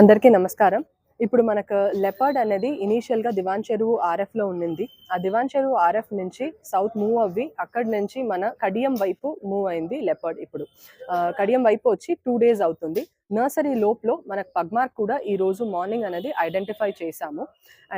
అందరికీ నమస్కారం. ఇప్పుడు మనకు లెపర్డ్ అనేది ఇనీషియల్గా దివాన్ చెరువు ఆర్ఎఫ్లో ఉండింది. ఆ దివాన్ చెరువు ఆర్ఎఫ్ నుంచి సౌత్ మూవ్ అవ్వి అక్కడి నుంచి మన కడియం వైపు మూవ్ అయింది లెపర్డ్ ఇప్పుడు. కడియం వైపు వచ్చి టూ డేస్ అవుతుంది. నర్సరీ లోప్లో మనకు పగ్మార్క్ కూడా ఈ రోజు మార్నింగ్ అనేది ఐడెంటిఫై చేశాము.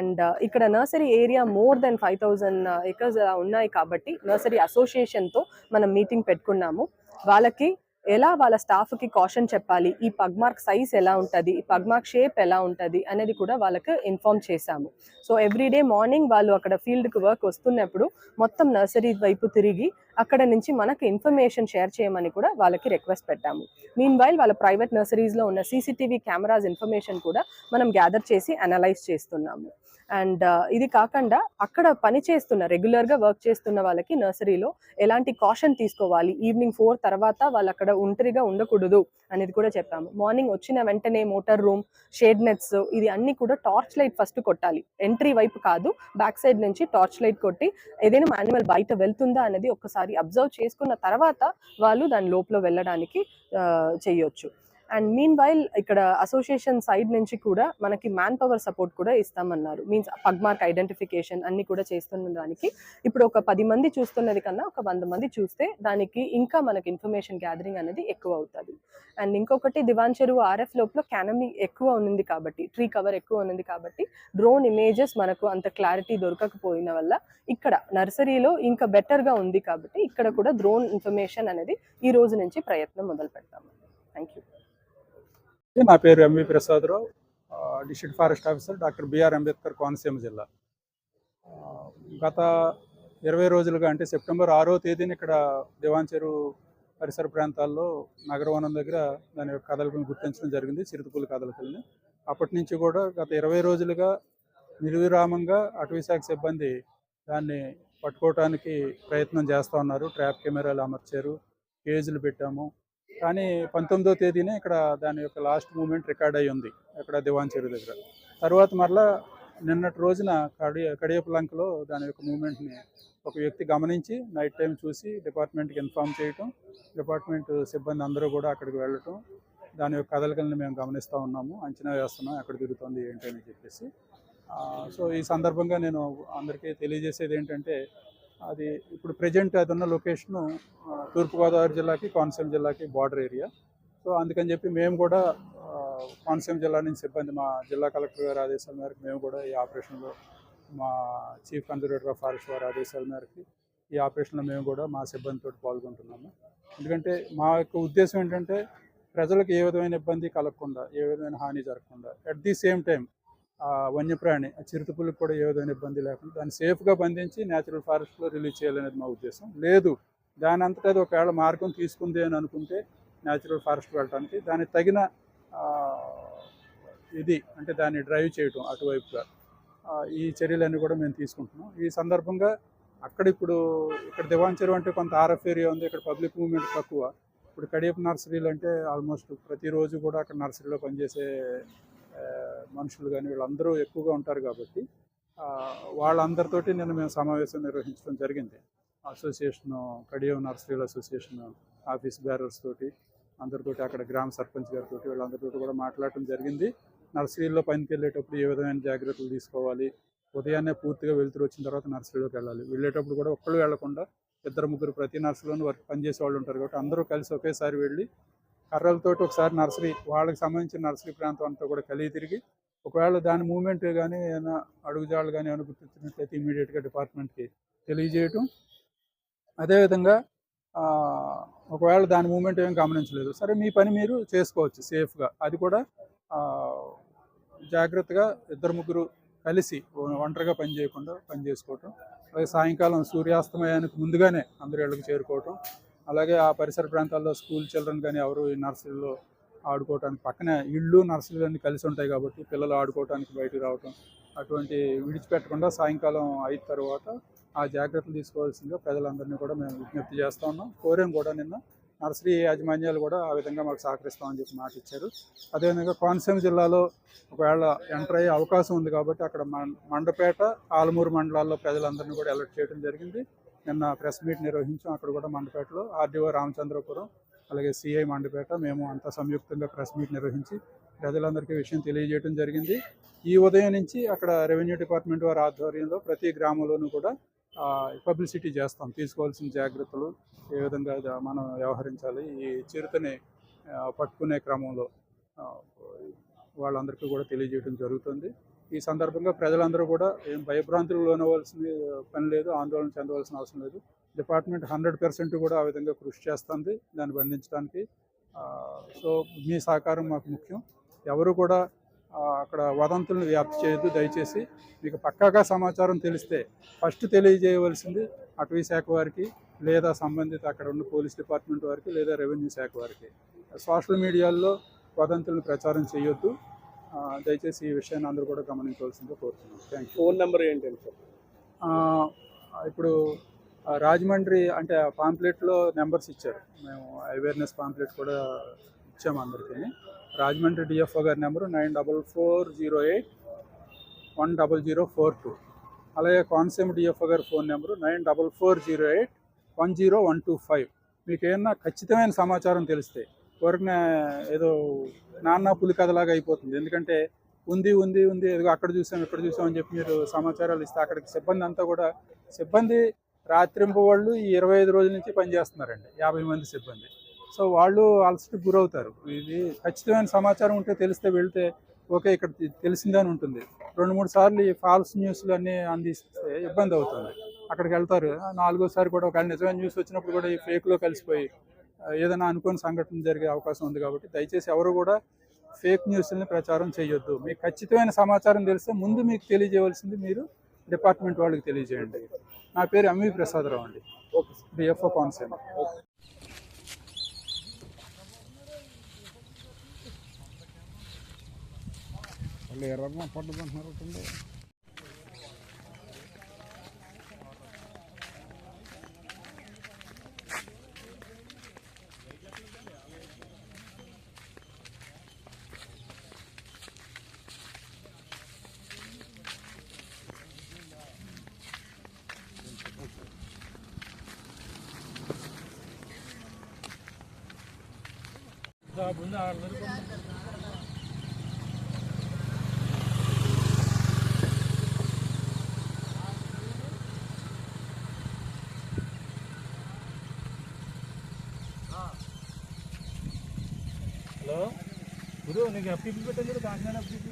అండ్ ఇక్కడ nursery area more than five thousand acres ఉన్నాయి కాబట్టి నర్సరీ అసోసియేషన్తో మనం మీటింగ్ పెట్టుకున్నాము. వాళ్ళకి ఎలా వాళ్ళ స్టాఫ్కి కాషన్ చెప్పాలి? ఈ పగ్మార్క్ సైజ్ ఎలా ఉంటుంది? ఈ పగ్మార్క్ షేప్ ఎలా ఉంటుంది? అనేది కూడా వాళ్ళకి ఇన్ఫార్మ్ చేశాము. సో ఎవ్రీడే మార్నింగ్ వాళ్ళు అక్కడ ఫీల్డ్కి వర్క్ వస్తున్నప్పుడు మొత్తం నర్సరీ వైపు తిరిగి అక్కడ నుంచి మనకు ఇన్ఫర్మేషన్ షేర్ చేయమని కూడా వాళ్ళకి రిక్వెస్ట్ పెట్టాము. మీన్ వైల్ వాళ్ళ ప్రైవేట్ నర్సరీస్లో ఉన్న సీసీటీవీ కెమెరాస్ ఇన్ఫర్మేషన్ కూడా మనం గ్యాదర్ చేసి అనలైజ్ చేస్తున్నాము. అండ్ uh, ఇది కాకుండా అక్కడ పని చేస్తున్న రెగ్యులర్గా వర్క్ చేస్తున్న వాళ్ళకి నర్సరీలో ఎలాంటి కాషన్ తీసుకోవాలి? ఈవినింగ్ ఫోర్ తర్వాత వాళ్ళు అక్కడ ఒంటరిగా ఉండకూడదు అనేది కూడా చెప్పాము. మార్నింగ్ వచ్చిన వెంటనే మోటార్ రూమ్ షేడ్ నెట్స్ ఇది అన్ని కూడా టార్చ్ లైట్ ఫస్ట్ కొట్టాలి. ఎంట్రీ వైపు కాదు బ్యాక్ సైడ్ నుంచి టార్చ్ లైట్ కొట్టి ఏదైనా మానిమల్ బయట వెళ్తుందా అనేది ఒకసారి ఒకసారి అబ్జర్వ్ చేసుకున్న తర్వాత వాళ్ళు దాని లోపల వెళ్ళడానికి ఆ, చేయొచ్చు. అండ్ మీన్ వైల్ ఇక్కడ అసోసియేషన్ సైడ్ నుంచి కూడా మనకి మ్యాన్ పవర్ సపోర్ట్ కూడా ఇస్తామన్నారు. మీన్స్ పగ్మార్క్ ఐడెంటిఫికేషన్ అన్ని కూడా చేస్తున్న దానికి. ఇప్పుడు ఒక పది మంది చూస్తున్నది కన్నా ఒక వంద మంది చూస్తే దానికి ఇంకా మనకి ఇన్ఫర్మేషన్ గ్యాదరింగ్ అనేది ఎక్కువ అవుతుంది. అండ్ ఇంకొకటి దివాన్ చెరువు ఆర్ఎఫ్ లోపల క్యానమీ ఎక్కువ ఉంది కాబట్టి ట్రీ కవర్ ఎక్కువ ఉంది కాబట్టి డ్రోన్ ఇమేజెస్ మనకు అంత క్లారిటీ దొరకకపోయిన వల్ల ఇక్కడ నర్సరీలో ఇంకా బెటర్గా ఉంది కాబట్టి ఇక్కడ కూడా డ్రోన్ ఇన్ఫర్మేషన్ అనేది ఈ రోజు నుంచి ప్రయత్నం మొదలు పెడతాము థ్యాంక్ యూ నా పేరు M V Prasadarao. District forest officer doctor B R Ambedkar Konaseema జిల్లా. గత ఇరవై రోజులుగా అంటే సెప్టెంబర్ ఆరో తేదీన ఇక్కడ దివాన్ పరిసర ప్రాంతాల్లో నగరవనం దగ్గర దాని యొక్క కదలికలను గుర్తించడం జరిగింది చిరుతపులి కదలికల్ని. అప్పటి నుంచి కూడా గత ఇరవై రోజులుగా నిర్విరామంగా అటవీశాఖ సిబ్బంది దాన్ని పట్టుకోవటానికి ప్రయత్నం చేస్తూ ఉన్నారు. ట్రాప్ కెమెరాలు అమర్చారు కేజీలు పెట్టాము. కానీ పంతొమ్మిదో తేదీనే ఇక్కడ దాని యొక్క లాస్ట్ మూమెంట్ రికార్డ్ అయి ఉంది ఇక్కడ దివాన్ చెరువు దగ్గర. తర్వాత మరలా నిన్నటి రోజున కడి కడియపులంకలో దాని యొక్క మూమెంట్ని ఒక వ్యక్తి గమనించి నైట్ టైం చూసి డిపార్ట్మెంట్కి ఇన్ఫామ్ చేయటం డిపార్ట్మెంట్ సిబ్బంది అందరూ కూడా అక్కడికి వెళ్ళటం దాని యొక్క కదలికలను మేము గమనిస్తూ ఉన్నాము అంచనా వేస్తున్నాం ఎక్కడ తిరుగుతుంది ఏంటి అని చెప్పేసి. సో ఈ సందర్భంగా నేను అందరికీ తెలియజేసేది ఏంటంటే అది ఇప్పుడు ప్రజెంట్ అది ఉన్న లొకేషను తూర్పుగోదావరి జిల్లాకి కోనసీమ జిల్లాకి బార్డర్ ఏరియా సో అందుకని చెప్పి మేము కూడా కోనసీమ జిల్లా నుంచి సిబ్బంది మా జిల్లా కలెక్టర్ గారి ఆదేశాల మేరకు మేము కూడా ఈ ఆపరేషన్లో మా చీఫ్ కన్జర్వేటర్ ఆఫ్ ఫారెస్ట్ వారి ఆదేశాల మేరకు ఈ ఆపరేషన్లో మేము కూడా మా సిబ్బందితో పాల్గొంటున్నాము. ఎందుకంటే మా యొక్క ఉద్దేశం ఏంటంటే ప్రజలకు ఏ విధమైన ఇబ్బంది కలగకుండా ఏ విధమైన హాని జరగకుండా అట్ ది సేమ్ టైం వన్యప్రాణి ఆ చిరుతపులకు కూడా ఏ విధమైన ఇబ్బంది లేకుండా దాన్ని సేఫ్గా బంధించి న్యాచురల్ ఫారెస్ట్లో రిలీజ్ చేయాలనేది మా ఉద్దేశం. లేదు దాని అంతటా అది ఒకవేళ మార్గం తీసుకుంది అని అనుకుంటే న్యాచురల్ ఫారెస్ట్ వెళ్ళడానికి దానికి తగిన ఇది అంటే దాన్ని డ్రైవ్ చేయటం అటువైపుగా. ఈ చర్యలన్నీ కూడా మేము తీసుకుంటున్నాం. ఈ సందర్భంగా అక్కడ ఇప్పుడు ఇక్కడ దివాన్ చెరువు అంటే కొంత ఆర్ఎఫ్ ఏరియా ఉంది ఇక్కడ పబ్లిక్ మూవ్మెంట్ తక్కువ. ఇప్పుడు కడియపు నర్సరీలు అంటే ఆల్మోస్ట్ ప్రతిరోజు కూడా అక్కడ నర్సరీలో పనిచేసే మనుషులు కానీ వీళ్ళందరూ ఎక్కువగా ఉంటారు కాబట్టి వాళ్ళందరితోటి నేను మేము సమావేశం నిర్వహించడం జరిగింది. అసోసియేషన్ కడియం నర్సరీల అసోసియేషన్ ఆఫీస్ బ్యారర్స్ తోటి అందరితోటి అక్కడ గ్రామ సర్పంచ్ గారితో వీళ్ళందరితో కూడా మాట్లాడటం జరిగింది. నర్సరీలో పనికి వెళ్ళేటప్పుడు ఏ విధమైన జాగ్రత్తలు తీసుకోవాలి? ఉదయాన్నే పూర్తిగా వెళ్తురు వచ్చిన తర్వాత నర్సరీలోకి వెళ్ళాలి. వెళ్ళేటప్పుడు కూడా ఒక్కళ్ళు వెళ్ళకుండా ఇద్దరు ముగ్గురు ప్రతి నర్సరీలోనూ వర్క్ పనిచేసే వాళ్ళు ఉంటారు కాబట్టి అందరూ కలిసి ఒకేసారి వెళ్ళి కర్రలతోటి ఒకసారి నర్సరీ వాళ్ళకి సంబంధించిన నర్సరీ ప్రాంతం అంతా కూడా కలిగి తిరిగి ఒకవేళ దాని మూమెంట్ కానీ ఏమైనా అడుగుజాళ్ళు కానీ ఏమైనా గుర్తించినట్లయితే ఇమీడియట్గా డిపార్ట్మెంట్కి తెలియజేయటం. అదేవిధంగా ఒకవేళ దాని మూమెంట్ ఏం గమనించలేదు. సరే మీ పని మీరు చేసుకోవచ్చు సేఫ్గా అది కూడా జాగ్రత్తగా ఇద్దరు ముగ్గురు కలిసి ఒంటరిగా పని చేయకుండా పని చేసుకోవటం. అలాగే సాయంకాలం సూర్యాస్తమయానికి ముందుగానే అందరి ఇళ్ళకి చేరుకోవటం. అలాగే ఆ పరిసర ప్రాంతాల్లో స్కూల్ చిల్డ్రన్ కానీ ఎవరు ఈ నర్సరీలో ఆడుకోవడానికి పక్కనే ఇళ్ళు నర్సరీలు అన్నీ కలిసి ఉంటాయి కాబట్టి పిల్లలు ఆడుకోవడానికి బయటకు రావటం అటువంటి విడిచిపెట్టకుండా సాయంకాలం అయిన తర్వాత ఆ జాగ్రత్తలు తీసుకోవాల్సిందిగా ప్రజలందరినీ కూడా మేము విజ్ఞప్తి చేస్తా ఉన్నాం. కోరాం కూడా నిన్న నర్సరీ యాజమాన్యాలు కూడా ఆ విధంగా మాకు సహకరిస్తామని చెప్పి మాట ఇచ్చారు. అదేవిధంగా కోనసీమ జిల్లాలో ఒకవేళ ఎంటర్ అయ్యే అవకాశం ఉంది కాబట్టి అక్కడ మండపేట ఆలమూరు మండలాల్లో ప్రజలందరినీ కూడా అలర్ట్ చేయడం జరిగింది. నిన్న ప్రెస్ మీట్ నిర్వహించాం. అక్కడ కూడా మండపేటలో ఆర్డీఓ రామచంద్రపురం అలాగే సిఐ మండపేట మేము అంతా సంయుక్తంగా ప్రెస్ మీట్ నిర్వహించి ప్రజలందరికీ విషయం తెలియజేయడం జరిగింది. ఈ ఉదయం నుంచి అక్కడ రెవెన్యూ డిపార్ట్మెంట్ వారి ఆధ్వర్యంలో ప్రతి గ్రామంలోనూ కూడా పబ్లిసిటీ చేస్తాం. తీసుకోవాల్సిన జాగ్రత్తలు ఏ విధంగా మనం వ్యవహరించాలి. ఈ చిరుతని పట్టుకునే క్రమంలో వాళ్ళందరికీ కూడా తెలియజేయడం జరుగుతుంది. ఈ సందర్భంగా ప్రజలందరూ కూడా ఏం భయభ్రాంతులు లోనవలసిన పని లేదు ఆందోళన చెందవలసిన అవసరం లేదు. డిపార్ట్మెంట్ హండ్రెడ్ పర్సెంట్ కూడా ఆ విధంగా కృషి చేస్తుంది దాన్ని బంధించడానికి. సో మీ సహకారం మాకు ముఖ్యం. ఎవరు కూడా అక్కడ వదంతులను వ్యాప్తి చేయొద్దు. దయచేసి మీకు పక్కాగా సమాచారం తెలిస్తే ఫస్ట్ తెలియజేయవలసింది అటవీ శాఖ వారికి లేదా సంబంధిత అక్కడ ఉన్న పోలీస్ డిపార్ట్మెంట్ వారికి లేదా రెవెన్యూ శాఖ వారికి. సోషల్ మీడియాల్లో వదంతులను ప్రచారం చేయొద్దు. దయచేసి ఈ విషయాన్ని అందరూ కూడా గమనించవలసిందిగా కోరుతున్నాను థ్యాంక్ యూ ఫోన్ నెంబర్ ఏంటండి సార్? ఇప్పుడు రాజమండ్రి అంటే పాంప్లెట్లో నెంబర్స్ ఇచ్చారు. మేము అవేర్నెస్ పాంప్లెట్ కూడా ఇచ్చాము అందరికీ. రాజమండ్రి డిఎఫ్ఓ గారి number nine double four zero eight one double zero four two. అలాగే కోనసీమ డిఎఫ్ఓ గారి phone number nine double four zero eight one zero one two five. మీకు ఏమన్నా ఖచ్చితమైన సమాచారం తెలిస్తే ఊరికన ఏదో నాన్న పులికథలాగా అయిపోతుంది. ఎందుకంటే ఉంది ఉంది ఉంది ఏదో అక్కడ చూసాం ఇక్కడ చూసాం అని చెప్పి మీరు సమాచారాలు ఇస్తే అక్కడికి సిబ్బంది అంతా కూడా సిబ్బంది రాత్రింపు వాళ్ళు ఈ ఇరవై ఐదు రోజుల నుంచి పనిచేస్తున్నారండి యాభై మంది సిబ్బంది. సో వాళ్ళు అలసటి గురవుతారు. ఇది ఖచ్చితమైన సమాచారం ఉంటే తెలిస్తే వెళ్తే ఓకే ఇక్కడ తెలిసిందని ఉంటుంది. రెండు మూడు సార్లు ఈ ఫాల్స్ న్యూస్లు అన్నీ అందిస్తే ఇబ్బంది అవుతుంది. అక్కడికి వెళ్తారు. నాలుగోసారి కూడా ఒక నిజమైన న్యూస్ వచ్చినప్పుడు కూడా ఈ ఫేక్లో కలిసిపోయి ఏదైనా అనుకోని సంఘటన జరిగే అవకాశం ఉంది కాబట్టి దయచేసి ఎవరు కూడా ఫేక్ న్యూస్ని ప్రచారం చేయొద్దు. మీకు ఖచ్చితమైన సమాచారం తెలిస్తే ముందు మీకు తెలియజేయవలసింది మీరు డిపార్ట్మెంట్ వాళ్ళకి తెలియజేయండి. నా పేరు ఎంవి ప్రసాదరావు అండి. Okay sir. DFO consent Daha Erranna ağırları hello గురు నీకు అప్పీల్ పెట్టాను చూడు కాకినాడ అప్పీల్